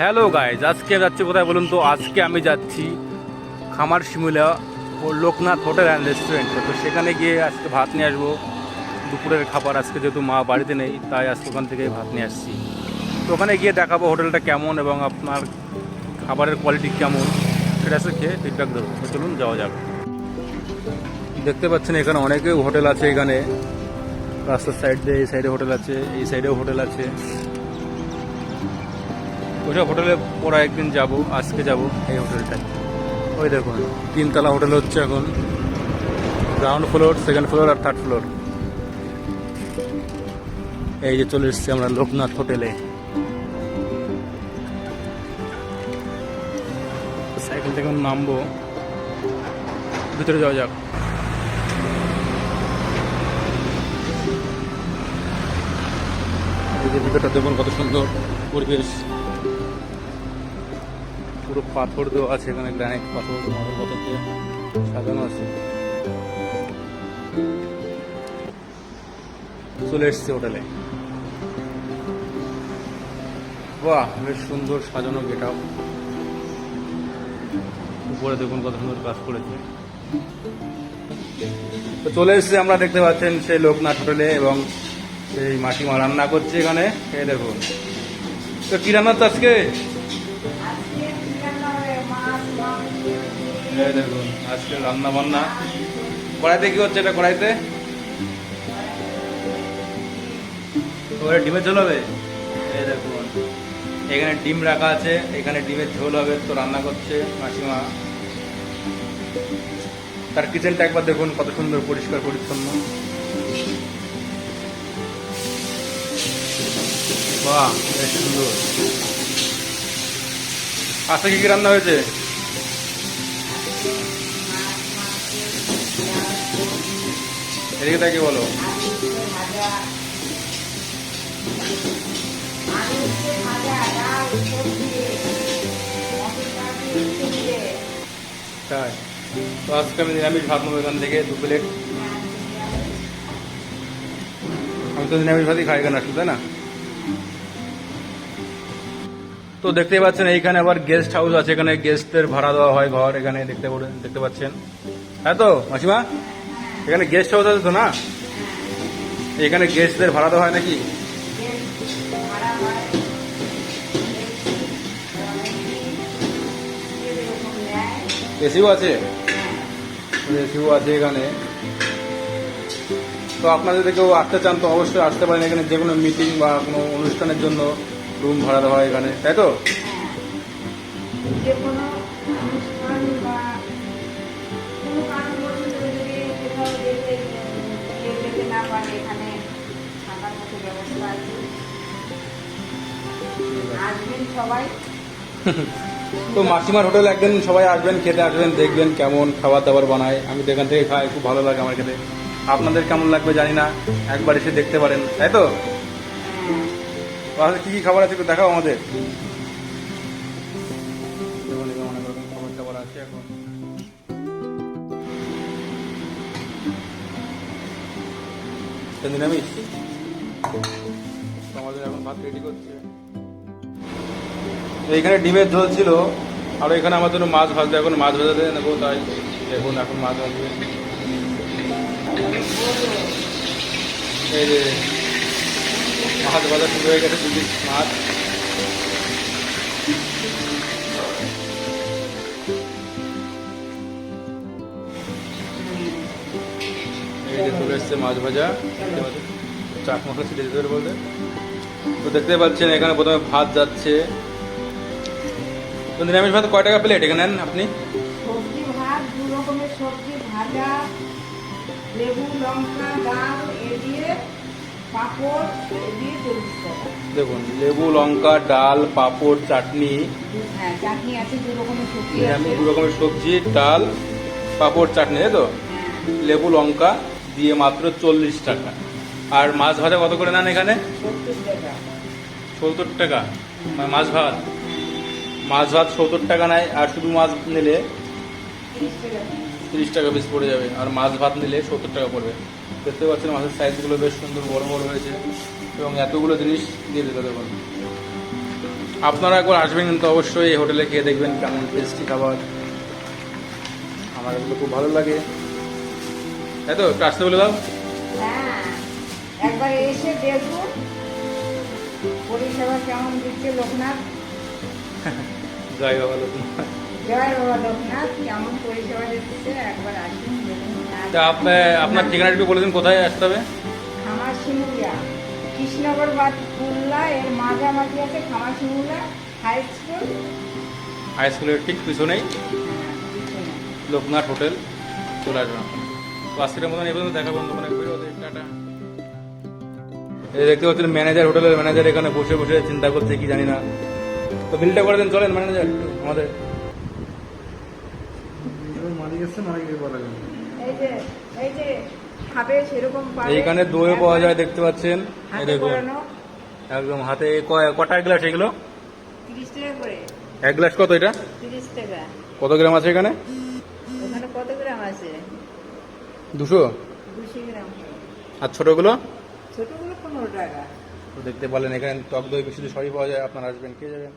Hello guys আজকে যাচ্ছি কোথায় বলুন তো? আজকে আমি যাচ্ছি খামার শিমুলা ও লোকনাথ হোটেল অ্যান্ড রেস্টুরেন্টে। তো সেখানে গিয়ে আজকে ভাত নিয়ে আসব। দুপুরের খাবার, আজকে যেহেতু মা বাড়িতে নেই, তাই আজকে ওখান থেকে ভাত নিয়ে আসছি। তো ওখানে গিয়ে দেখাবো হোটেলটা কেমন এবং আপনার খাবারের কোয়ালিটি কেমন, সেটা আজকে খেয়ে ফিডব্যাক দেবো। তো চলুন, যাওয়া যাবে দেখতে পাচ্ছেন, এখানে অনেকে হোটেল আছে এখানে। রাস্তার সাইড দিয়ে এই সাইডে হোটেল আছে, এই সাইডেও হোটেল আছে। ওইসব হোটেলে পরে একদিন যাব, আজকে যাব এই হোটেলটায়। ওই দেখুন, তিনতলা হোটেল হচ্ছে এখন গ্রাউন্ড ফ্লোর সেকেন্ড ফ্লোর আর থার্ড ফ্লোর এই যে চলে এসেছি আমরা লোকনাথ হোটেলে। সাইকেল থেকে নামবো। ভিতরে যাওয়া যাক। ভিতরটা দেখুন কত সুন্দর পরিবেশ। পুরো পাথর দেওয়া আছে এখানে গ্রানাইট পাথর পাথর দিয়ে সাজানো আছে। চলে এসছে হোটেলে। বাহ, বেশ সুন্দর সাজানো গেট আপ উপরে দেখুন কত সুন্দর কাজ করেছে। তো চলে এসেছি, আমরা দেখতে পাচ্ছেন সেই লোকনাথ হোটেলে এবং সেই মাসিমা রান্না করছে এখানে। এই দেখুন। তো কি রান্না হচ্ছে আজকে? দেখুন, আজকে রান্না বান্না কড়াইতে কি হচ্ছে এটা কড়াইতে? ওটা ডিমের ঝোল হবে? এই দেখুন, এখানে ডিম রাখা আছে, এখানে ডিমের ঝোল হবে, তো রান্না করছে মাসিমা। তার কিচেনটা একবার দেখুন, কত সুন্দর, পরিষ্কার, পরিচ্ছন্ন। বাহ, বেশ সুন্দর। আজকে কি কি রান্না হয়েছে? এদিকে তাকে বলো। তাই। তো আজকে আমি নিরামিষ ভাত নেব এখান থেকে, দু প্লেট। আমি তো নিরামিষ ভাতই খাই এখানে আসলে, তাই না? তো দেখতেই পাচ্ছেন, এইখানে আবার গেস্ট হাউস আছে। এখানে গেস্টদের ভাড়া দেওয়া হয় ঘর, এখানে দেখতে দেখতে পাচ্ছেন। হ্যাঁ তো, মাসিমা? এখানে গেস্ট হাউস আছে তো না? এখানে গেস্টদের ভাড়া দেওয়া হয় নাকি? এসিও আছে? এসিও আছে এখানে। তো আপনারা যদি কেউ আসতে চান তো অবশ্যই আসতে পারেন এখানে, যে কোনো মিটিং বা কোনো অনুষ্ঠানের জন্য রুম ভাড়া দেওয়া হয় এখানে, তাই তো? এখানে থাকার মতো ব্যবস্থা আছে আসবেন সবাই তো মাসিমার হোটেল একদিন সবাই আসবেন খেতে আসবেন দেখবেন কেমন খাবার দাবার বানায় আমি তো এখান থেকে খাই খুব ভালো লাগে আমার খেতে আপনাদের কেমন লাগবে জানি না একবার এসে দেখতে পারেন তাই তো তো আসলে কি কি খাবার আছে একটু দেখাও আমাদের খাবার দাবার আছে এখন এটা নিরামিষ। তো আমাদের এখন ভাত রেডি করছে। এইখানে ডিমের ঝোল ছিল। আর এখানে আমার জন্য মাছ ভাজতে এখন মাছ ভাজাতে নেব তাই দেখুন এখন মাছ ভাজবে। এই যে মাছ ভাজা শুরু হয়ে গেছে দুদিন মাছ। এই যে চলে এসছে মাছ ভাজা। চাট মশলা ছিটে যেতে বলতে। তো দেখতে পাচ্ছেন এখানে প্রথমে ভাত যাচ্ছে। তো নিরামিষ ভাত কয় টাকা প্লেট এখানে নেন আপনি? সবজি ভাত দু রকমের সবজি ভাজা লেবু লঙ্কা ডাল এ দিয়ে পাঁপড় এ দিয়ে চল্লিশ টাকা। দেখুন লেবু লঙ্কা ডাল পাঁপড় চাটনি। হ্যাঁ চাটনি আছে দু রকমের সবজি আছে। দু রকমের সবজি ডাল পাঁপড় চাটনি তাই তো? হ্যাঁ। লেবু লঙ্কা দিয়ে মাত্র চল্লিশ টাকা। আর মাছ ভাজা কত করে নেন এখানে? সত্তর টাকা। মানে মাছ ভাত। মাছ ভাত সত্তর টাকা নেয় আর শুধু মাছ নিলে তিরিশ টাকা। পিস পড়ে যাবে, আর মাছ ভাত নিলে সত্তর টাকা পড়বে। দেখতে পাচ্ছেন মাছের সাইজগুলো বেশ সুন্দর বড় বড় হয়েছে, এবং এতগুলো জিনিস দিয়ে দিল দেখুন আপনারা একবার আসবেন কিন্তু অবশ্যই এই হোটেলে খেয়ে দেখবেন কেমন টেস্টি খাবার। আমার এগুলো খুব ভালো লাগে। তাই তো একটু আসতে বলে দাও। হ্যাঁ একবার এসে দেখুন পরিষেবা কেমন দিচ্ছে লোকনাথ? জয় বাবা লোকনাথ। জয় বাবা লোকনাথ কেমন পরিষেবা দিচ্ছে? একবার আসুন তা আপনার আপনার ঠিকানা একটু বলে দিন কোথায় আসতে হবে? খামার শিমুলিয়া কৃষ্ণনগর বা কুল্লা এর মাঝামাঝি আছে খামার শিমুলিয়া হাই স্কুল। হাই স্কুলের ঠিক পিছনেই হ্যাঁ, পিছনে। লোকনাথ হোটেল চলে আসবেন। তো আজকের মতন পর্যন্ত দেখা বন্ধু মানে টাটা। এই দেখতে পাচ্ছেন ম্যানেজার হোটেলের ম্যানেজার এখানে বসে বসে চিন্তা করছে কি জানি না। তো বিলটা করে দেন চলেন ম্যানেজার আমাদের। এইখানে দই পাওয়া যায় দেখতে পাচ্ছেন। একদম হাতে কয়- কটা গ্লাস এগুলো? তিরিশ টাকা করে। এক গ্লাস কত এটা? কত গ্রাম আছে এখানে? কত গ্রাম আছে? দুশো? আর ছোটগুলো? ছোটগুলো পনেরো টাকা। তো দেখতে বলেন এখানে টক দই বেশি সবই পাওয়া যায়। আপনারা আসবেন কে যাবেন।